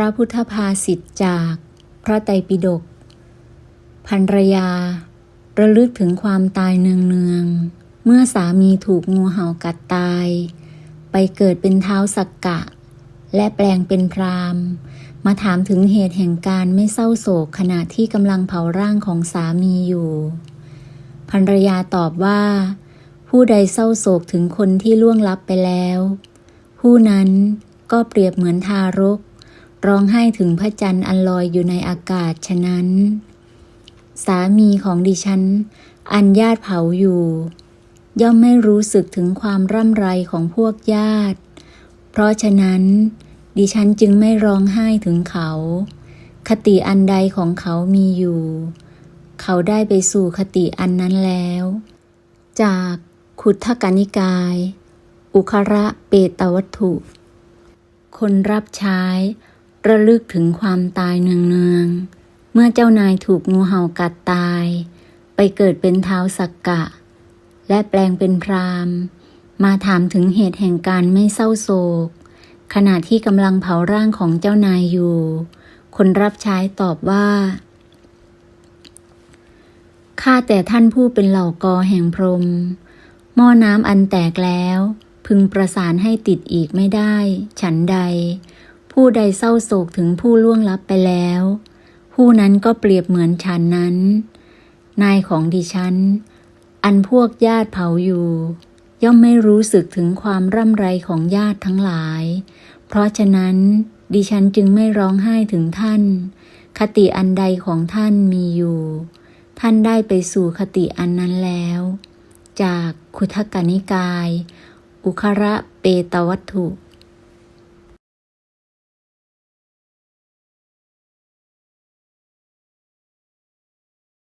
พระพุทธภาษิตจากพระไตรปิฎกภรรยา ระลึกถึงความตายเนืองๆ เมื่อสามีถูกงูเห่ากัดตาย ไปเกิดเป็นเท้าสักกะ และแปลงเป็นพรามมาถามถึงเหตุแห่งการไม่เศร้าโศกขณะที่กำลังเผาร่างของสามีอยู่ภรรยาตอบว่า ผู้ใดเศร้าโศกถึงคนที่ล่วงลับไปแล้ว ผู้นั้นก็เปรียบเหมือนทารก ร้องไห้ถึงพระจันทร์อันลอยอยู่ในอากาศฉะนั้น สามีของดิฉัน อันญาติเผาอยู่ ย่อมไม่รู้สึกถึงความร่ำไรของพวกญาติ เพราะฉะนั้น ดิฉันจึงไม่ร้องไห้ถึงเขา คติอันใดของเขามีอยู่ เขาได้ไปสู่คติอันนั้นแล้ว จากขุทธกนิกาย อุคระเปตวัตถุ คนรับใช้ ระลึกถึงความตายเนืองๆ เมื่อเจ้านายถูกงูเห่ากัดตาย ไปเกิดเป็นเท้าสักกะ และแปลงเป็นพรามมาถามถึงเหตุแห่งการไม่เศร้าโศก ขณะที่กำลังเผาร่างของเจ้านายอยู่ คนรับใช้ตอบว่าข้าแต่ท่านผู้เป็นเหล่ากอแห่งพรม หม้อน้ำอันแตกแล้ว พึงประสานให้ติดอีกไม่ได้ ฉันใด ผู้ใดเศร้าโศกถึงผู้ล่วงลับไปแล้ว ผู้นั้นก็เปรียบเหมือนฉันนั้น นายของดิฉัน อันพวกญาติเผาอยู่ ย่อมไม่รู้สึกถึงความร่ำไรของญาติทั้งหลาย เพราะฉะนั้นดิฉันจึงไม่ร้องไห้ถึงท่าน คติอันใดของท่านมีอยู่ ท่านได้ไปสู่คติอันนั้นแล้ว จากคุทกนิกาย อุคระเปตวัตถุ